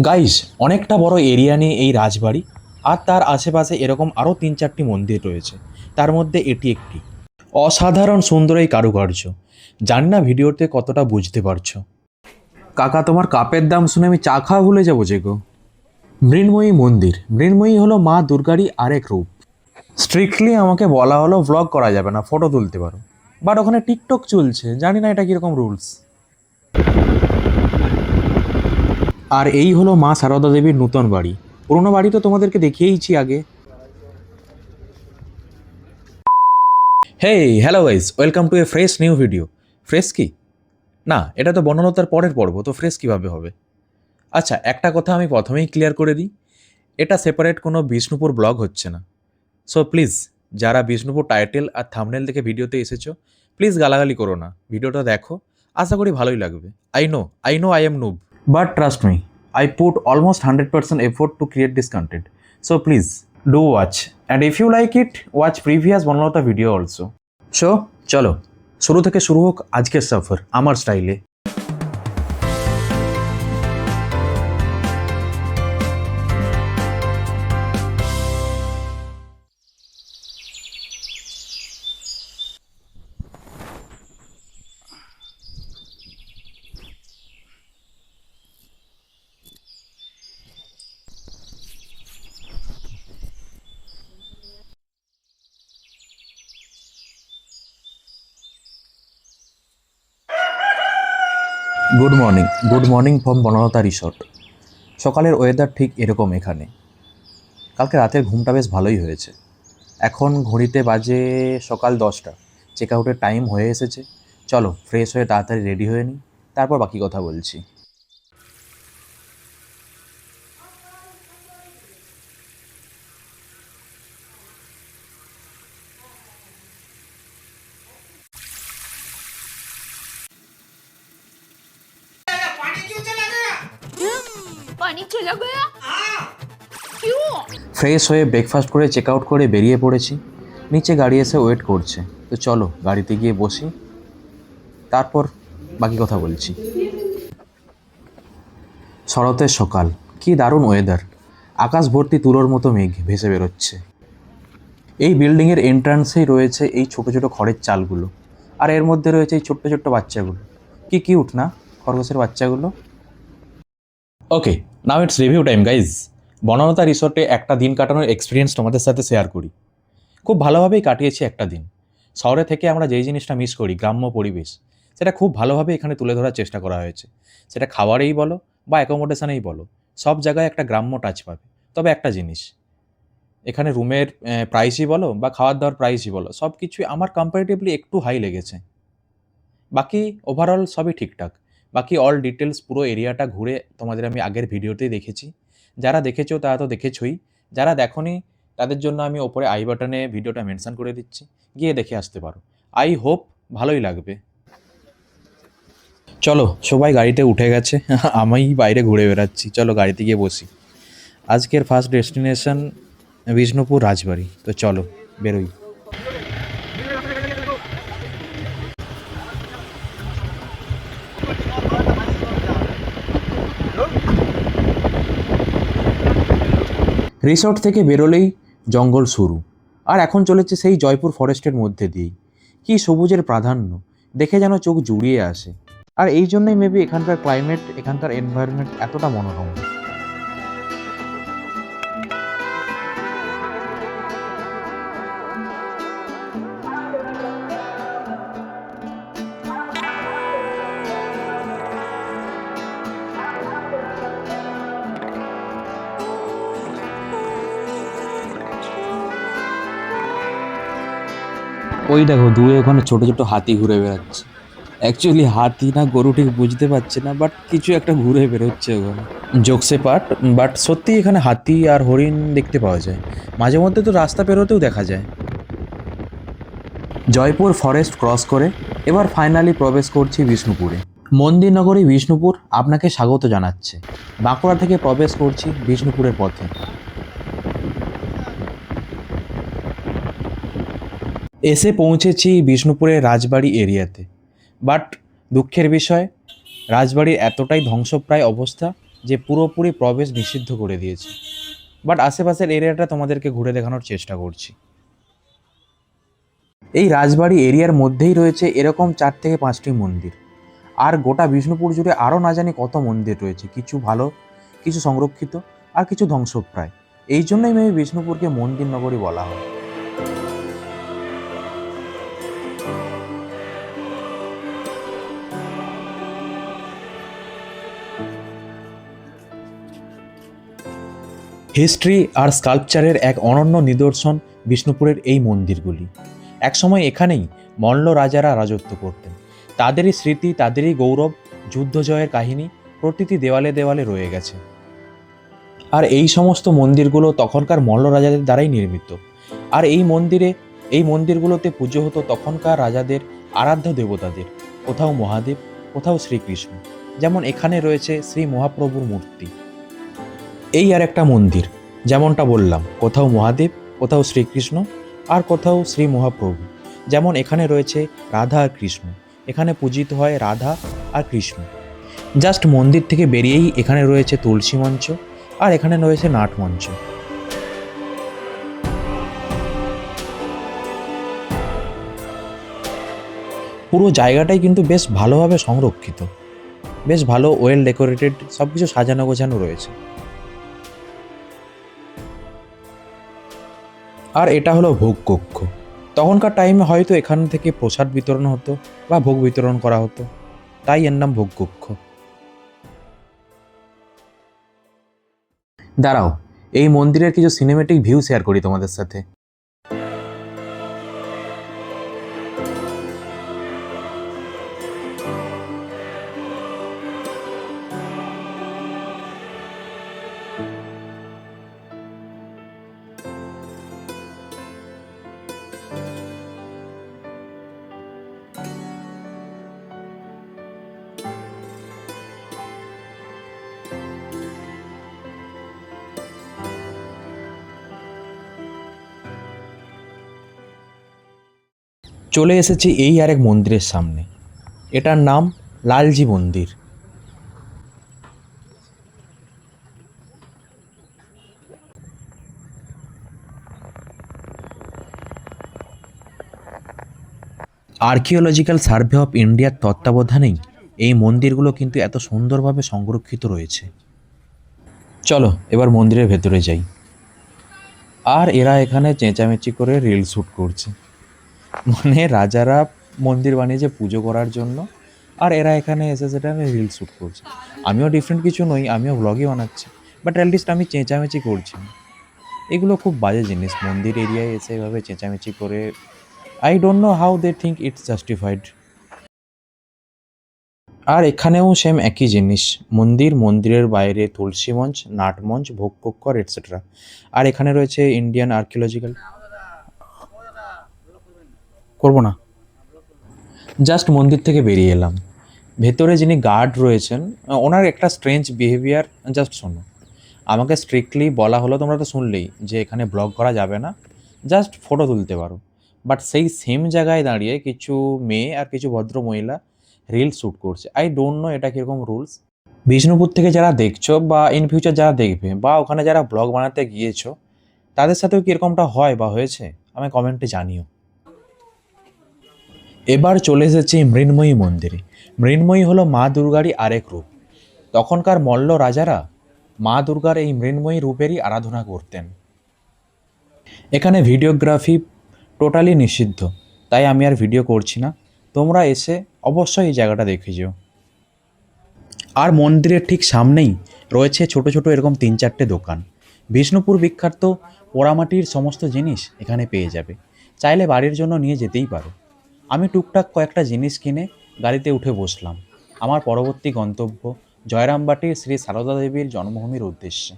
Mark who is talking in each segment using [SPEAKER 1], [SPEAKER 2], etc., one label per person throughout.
[SPEAKER 1] Guys অনেকটা বড় area নিয়ে এই রাজবাড়ি, আর তার আশেপাশে এরকম আরও তিন চারটি মন্দির রয়েছে। তার মধ্যে এটি একটি। অসাধারণ সুন্দর এই কারুকার্য। জানি না ভিডিওতে কতটা বুঝতে পারছ। কাকা, তোমার কাপের দাম শুনে আমি চা খাওয়া ভুলে যাব যে গো। মৃন্ময়ী মন্দির। মৃন্ময়ী হলো মা দুর্গারই আরেক রূপ। স্ট্রিক্টলি আমাকে বলা হলো ব্লগ করা যাবে না ফটো তুলতে পারো। বাট ওখানে টিকটক চলছে। জানি না এটা কীরকম রুলস আর এই হলো মা সারদা দেবীর নূতন বাড়ি। পুরোনো বাড়ি তো তোমাদেরকে দেখিয়েইছি আগে। Hey hello guys welcome to a fresh new video fresh কি? না, এটা তো বনলতার পরের পর্ব, তো ফ্রেশ কীভাবে হবে? আচ্ছা একটা কথা আমি প্রথমেই ক্লিয়ার করে দিই। এটা সেপারেট কোনো বিষ্ণুপুর ব্লগ হচ্ছে না। সো প্লিজ যারা বিষ্ণুপুর টাইটেল আর থামনেল দেখে ভিডিওতে এসেছ প্লিজ গালাগালি করো না। ভিডিওটা দেখো, আশা করি ভালোই লাগবে। I know I know I am noob trust me I put almost hundred percent effort to create this content so please do watch and if you like it watch previous Bonolota video also so চলো, শুরু থেকে শুরু হোক আজকের সফর, আমার স্টাইলে good morning good morning from Bonolota resort সকালের ওয়েদার ঠিক এরকম এখানে। কালকে রাতের ঘুমটা বেশ ভালোই হয়েছে। এখন ঘড়িতে বাজে সকাল দশটা। চেক আউটের টাইম হয়ে এসেছে। চলো ফ্রেশ হয়ে তাড়াতাড়ি রেডি হয়ে নিই। তারপর বাকি কথা বলছি।
[SPEAKER 2] পানি চলে
[SPEAKER 1] ফ্রেশ হয়ে ব্রেকফাস্ট করে চেক আউট করে বেরিয়ে পড়েছি। নিচে গাড়ি এসে ওয়েট করছে। তো চলো গাড়িতে গিয়ে বসি। তারপর বাকি কথা বলছি। শরতের সকাল। কি দারুণ ওয়েদার আকাশ ভর্তি তুলোর মতো মেঘ ভেসে বেরোচ্ছে। এই বিল্ডিংয়ের এন্ট্রান্সেই রয়েছে এই ছোট ছোট খড়ের চালগুলো। আর এর মধ্যে রয়েছে এই ছোট্ট ছোট্ট বাচ্চাগুলো। কি কিউট না? খরগোশের বাচ্চাগুলো। Okay now it's review time guys Bonolota রিসোর্টে একটা দিন কাটানোর এক্সপিরিয়েন্স তোমাদের সাথে শেয়ার করি। খুব ভালোভাবেই কাটিয়েছি একটা দিন। শহরে থেকে আমরা যেই জিনিসটা মিস করি, গ্রাম্য পরিবেশ, সেটা খুব ভালোভাবে এখানে তুলে ধরার চেষ্টা করা হয়েছে। সেটা খাবারেই বলো বা অ্যাকোমোডেশনেই বলো, সব জায়গায় একটা গ্রাম্য টাচ পাবে। তবে একটা জিনিস, এখানে রুমের প্রাইসই বলো বা খাওয়ার দাওয়ার প্রাইসই বলো সব কিছুই আমার কম্পারেটিভলি একটু হাই লেগেছে। বাকি ওভারঅল সবই ঠিকঠাক। বাকি অল ডিটেলস পুরো এরিয়াটা ঘুরে তোমাদের আমি আগের ভিডিওতেই দেখেছি। যারা দেখেছ তারা তো দেখেছই। যারা দেখোনি, তাদের জন্য আমি ওপরে আই বাটনে ভিডিওটা মেনশন করে দিচ্ছি। গিয়ে দেখে আসতে পারো। আই হোপ ভালোই লাগবে। চলো, সবাই গাড়িতে উঠে গেছে। আমি বাইরে ঘুরে বেড়াচ্ছি। চলো গাড়িতে গিয়ে বসি। আজকের ফার্স্ট ডেস্টিনেশন বিষ্ণুপুর, রাজবাড়ি। তো চলো, বেরোই। রিসর্ট থেকে বেরোলেই জঙ্গল শুরু। আর এখন চলেছে সেই জয়পুর ফরেস্টের মধ্যে দিয়েই। কি সবুজের প্রাধান্য, দেখে যেন চোখ জুড়িয়ে আসে। আর এই জন্যই মেবি এখানকার ক্লাইমেট এখানকার এনভায়রনমেন্ট এতটা মনোরম। ওই দেখো, দূরে ওখানে ছোট ছোট হাতি ঘুরে বেড়াচ্ছে। অ্যাকচুয়ালি হাতি না, গরু ঠিক বুঝতে পারছে না বাট কিছু একটা ঘুরে বেরোচ্ছে ওখানে। জোকসে পাট বাট সত্যি এখানে হাতি আর হরিণ দেখতে পাওয়া যায়। মাঝে মধ্যে তো রাস্তা পেরোতেও দেখা যায়। জয়পুর ফরেস্ট ক্রস করে, এবার ফাইনালি প্রবেশ করছি বিষ্ণুপুরে। মন্দিরনগরী বিষ্ণুপুর আপনাকে স্বাগত জানাচ্ছে। বাঁকুড়া থেকে প্রবেশ করছি বিষ্ণুপুরের পথে। এসে পৌঁছেছি বিষ্ণুপুরের রাজবাড়ি এরিয়াতে। বাট দুঃখের বিষয় রাজবাড়ির এতটাই ধ্বংসপ্রায় অবস্থা যে পুরোপুরি প্রবেশ নিষিদ্ধ করে দিয়েছে। বাট আশেপাশের এরিয়াটা তোমাদেরকে ঘুরে দেখানোর চেষ্টা করছি। এই রাজবাড়ি এরিয়ার মধ্যেই রয়েছে এরকম চার থেকে পাঁচটি মন্দির। আর গোটা বিষ্ণুপুর জুড়ে আরও না জানি কত মন্দির রয়েছে, কিছু ভালো, কিছু সংরক্ষিত আর কিছু ধ্বংসপ্রায়। এই জন্যই মেবি বিষ্ণুপুরকে মন্দির নগরী বলা হয়। হিস্ট্রি আর স্কাল্পচারের এক অনন্য নিদর্শন বিষ্ণুপুরের এই মন্দিরগুলি। একসময় এখানেই মল্ল রাজারা রাজত্ব করতেন। তাদেরই স্মৃতি, তাদেরই গৌরব যুদ্ধ জয়ের কাহিনী প্রতিটি দেওয়ালে দেওয়ালে রয়ে গেছে। আর এই সমস্ত মন্দিরগুলো তখনকার মল্ল রাজাদের দ্বারাই নির্মিত। আর এই মন্দিরে, এই মন্দিরগুলোতে পুজো হতো তখনকার রাজাদের আরাধ্য দেবতাদের, কোথাও মহাদেব, কোথাও শ্রীকৃষ্ণ। যেমন এখানে রয়েছে শ্রী মহাপ্রভুর মূর্তি। এই আর একটা মন্দির, যেমনটা বললাম, কোথাও মহাদেব, কোথাও শ্রীকৃষ্ণ আর কোথাও শ্রী মহাপ্রভু। যেমন এখানে রয়েছে রাধা আর কৃষ্ণ, এখানে পূজিত হয় রাধা আর কৃষ্ণ। জাস্ট মন্দির থেকে বেরিয়েই এখানে রয়েছে তুলসী মঞ্চ আর এখানে রয়েছে নাট মঞ্চ। পুরো জায়গাটাই কিন্তু বেশ ভালোভাবে সংরক্ষিত। বেশ ভালো ওয়েল ডেকোরেটেড সব কিছু সাজানো গোছানো রয়েছে। আর এটা হলো ভোগ কক্ষ। তখনকার টাইমে হয়তো এখান থেকে প্রসাদ বিতরণ হতো বা ভোগ বিতরণ করা হতো। তাই এর নাম ভোগ কক্ষ। দাঁড়াও, এই মন্দিরের কিছু সিনেমেটিক ভিউ শেয়ার করি তোমাদের সাথে। চলে এসেছি এই আরেক মন্দিরের সামনে। এটার নাম লালজি মন্দির। আর্কিওলজিক্যাল সার্ভে অফ ইন্ডিয়ার তত্ত্বাবধানেই এই মন্দিরগুলো কিন্তু এত সুন্দরভাবে সংরক্ষিত রয়েছে। চলো, এবার মন্দিরের ভেতরে যাই। আর এরা এখানে চেঁচামেচি করে রিল শ্যুট করছে। মানে রাজারা মন্দির বানিয়েছে পুজো করার জন্য, আর এরা এখানে এসে সেটা আমি রিল শ্যুট করছি। আমিও ডিফারেন্ট কিছু নই, আমিও ব্লগই বানাচ্ছি বাট অ্যাটলিস্ট আমি চেঁচামেচি করছি। এগুলো খুব বাজে জিনিস, মন্দির এরিয়ায় এসে এভাবে চেঁচামেচি করে I don't know how they think it's justified আর এখানেও সেম একই জিনিস, মন্দির, মন্দিরের বাইরে তুলসী মঞ্চ নাটমঞ্চ ভোগপক্কর এটসেট্রা আর এখানে রয়েছে ইন্ডিয়ান আর্কিওলজিক্যাল করব না। জাস্ট মন্দির থেকে বেরিয়ে এলাম। ভেতরে যিনি গার্ড রয়েছেন, ওনার একটা স্ট্রেঞ্জ বিহেভিয়ার জাস্ট শোনো। আমাকে স্ট্রিক্টলি বলা হলো, তোমরা তো শুনলেই, যে এখানে ব্লগ করা যাবে না। জাস্ট ফটো তুলতে পারো। বাট সেই সেম জায়গায় দাঁড়িয়ে কিছু মেয়ে আর কিছু ভদ্র মহিলা রিল শ্যুট করছে। আই ডোন্ট নো এটা কীরকম রুলস বিষ্ণুপুর থেকে যারা দেখছ বা ইন ফিউচার যারা দেখবে বা ওখানে যারা ব্লগ বানাতে গিয়েছো, তাদের সাথেও কীরকমটা হয় বা হয়েছে আমি কমেন্টে জানিও। এবার চলে এসেছি মৃন্ময়ী মন্দিরে। মৃন্ময়ী হলো মা দুর্গারই আরেক রূপ। তখনকার মল্ল রাজারা মা দুর্গার এই মৃন্ময়ী রূপেরই আরাধনা করতেন। এখানে ভিডিওগ্রাফি টোটালি নিষিদ্ধ, তাই আমি আর ভিডিও করছি না। তোমরা এসে অবশ্যই এই জায়গাটা দেখে যেও। আর মন্দিরের ঠিক সামনেই রয়েছে ছোট ছোট এরকম তিন চারটে দোকান। বিষ্ণুপুর বিখ্যাত পোড়ামাটির সমস্ত জিনিস এখানে পেয়ে যাবে। চাইলে বাড়ির জন্য নিয়ে যেতেই পারো। আমি টুকটাক কয়েকটা জিনিস কিনে গাড়িতে উঠে বসলাম। আমার পরবর্তী গন্তব্য জয়রামবাটির শ্রী সারদা দেবীর জন্মভূমির উদ্দেশ্যে।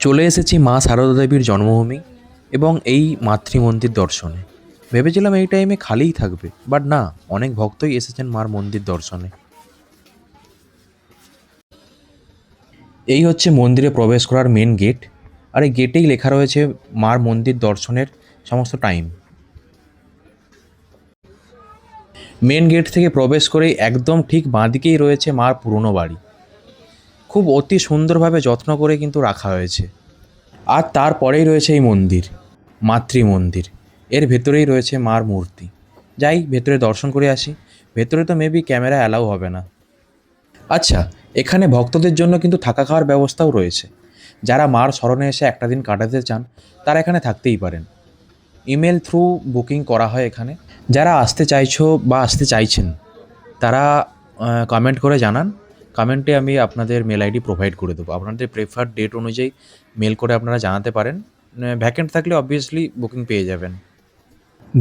[SPEAKER 1] চলে এসেছি মা সারদা দেবীর জন্মভূমি এবং এই মাতৃমন্দির দর্শনে। ভেবেছিলাম এই টাইমে খালিই থাকবে বাট না, অনেক ভক্তই এসেছেন মার মন্দির দর্শনে। এই হচ্ছে মন্দিরে প্রবেশ করার মেন গেট আর এই গেটেই লেখা রয়েছে মার মন্দির দর্শনের সমস্ত টাইম মেন গেট থেকে প্রবেশ করেই একদম ঠিক বাঁদিকেই রয়েছে মার পুরনো বাড়ি। খুব অতি সুন্দরভাবে যত্ন করে কিন্তু রাখা হয়েছে। আর তারপরেই রয়েছে এই মন্দির, মাতৃ মন্দির। এর ভেতরেই রয়েছে মার মূর্তি। যাই, ভেতরে দর্শন করে আসি। ভেতরে তো মেবি ক্যামেরা অ্যালাউ হবে না। আচ্ছা এখানে ভক্তদের জন্য কিন্তু থাকা খাওয়ার ব্যবস্থাও রয়েছে। যারা মার স্মরণে এসে একটা দিন কাটাতে চান, তারা এখানে থাকতেই পারেন। ইমেল থ্রু বুকিং করা হয় এখানে। যারা আসতে চাইছো বা আসতে চাইছেন, তারা কমেন্ট করে জানান। কমেন্টে আমি আপনাদের মেল আইডি প্রোভাইড করে দেবো। আপনাদের প্রেফার ডেট অনুযায়ী মেল করে আপনারা জানাতে পারেন। ভ্যাকেন্ট থাকলে অবভিয়াসলি বুকিং পেয়ে যাবেন।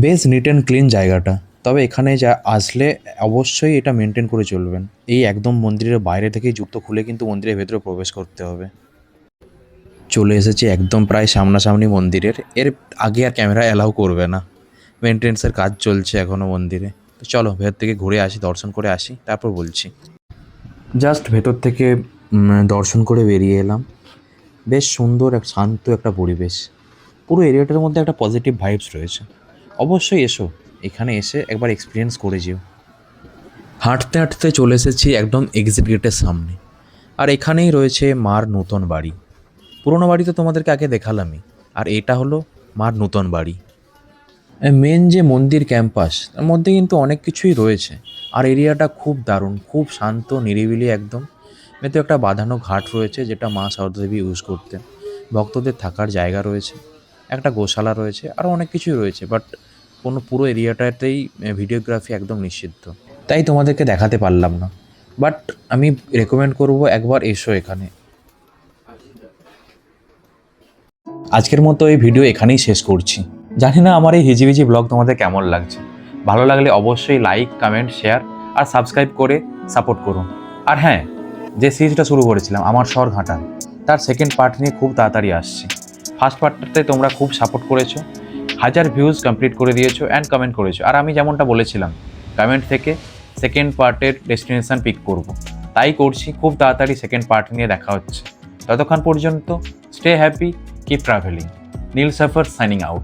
[SPEAKER 1] বেশ নিট অ্যান্ড ক্লিন জায়গাটা। তবে এখানে যা আসলে অবশ্যই এটা মেনটেন করে চলবেন। এই একদম মন্দিরের বাইরে থেকেই যুক্ত খুলে কিন্তু মন্দিরের ভেতরে প্রবেশ করতে হবে। চলে এসেছি একদম প্রায় সামনাসামনি মন্দিরের। এর আগে আর ক্যামেরা অ্যালাউ করবে না। মেনটেন্সের কাজ চলছে এখনও মন্দিরে। তো চলো, ভেতর থেকে ঘুরে আসি, দর্শন করে আসি, তারপর বলছি। জাস্ট ভেতর থেকে দর্শন করে বেরিয়ে এলাম। বেশ সুন্দর এক শান্ত একটা পরিবেশ। পুরো এরিয়াটার মধ্যে একটা পজিটিভ ভাইবস রয়েছে। অবশ্যই এসো। এখানে এসে একবার এক্সপিরিয়েন্স করে যেও। হাঁটতে হাঁটতে চলে এসেছি একদম এক্সিট গেটের সামনে। আর এখানেই রয়েছে মার নতুন বাড়ি। পুরোনো বাড়ি তো তোমাদেরকে আগে দেখালামই। আর এটা হলো মার নতুন বাড়ি। মেন যে মন্দির ক্যাম্পাস তার মধ্যে কিন্তু অনেক কিছুই রয়েছে। আর এরিয়াটা খুব দারুণ, খুব শান্ত, নিরিবিলি একদম। এতে একটা বাঁধানো ঘাট রয়েছে, যেটা মা সরদেবী ইউজ করতেন। ভক্তদের থাকার জায়গা রয়েছে, একটা গোশালা রয়েছে আরও অনেক কিছুই রয়েছে। বাট কোনো পুরো এরিয়াটাতেই ভিডিওগ্রাফি একদম নিষিদ্ধ। তাই তোমাদেরকে দেখাতে পারলাম না। বাট আমি রেকমেন্ড করব একবার এসো এখানে। আজকের মতো এই ভিডিও এখানেই শেষ করছি। জানি না আমার এই হিজিবিজি ব্লগ তোমাদের কেমন লাগছে। ভালো লাগলে অবশ্যই লাইক কমেন্ট শেয়ার আর সাবস্ক্রাইব করে সাপোর্ট করুন। আর হ্যাঁ যে সিরিজটা শুরু করেছিলাম, আমার শহর ঘাটাল, তার সেকেন্ড পার্ট নিয়ে খুব তাড়াতাড়ি আসছে। ফার্স্ট পার্টটাতে তোমরা খুব সাপোর্ট করেছ। হাজার ভিউজ কমপ্লিট করে দিয়েছ অ্যান্ড কমেন্ট করেছ। আর আমি যেমনটা বলেছিলাম কমেন্ট থেকে সেকেন্ড পার্টের ডেস্টিনেশান পিক করব। তাই করছি, খুব তাড়াতাড়ি সেকেন্ড পার্ট নিয়ে দেখা হচ্ছে। ততক্ষণ পর্যন্ত stay happy keep travelling Neel Safar signing out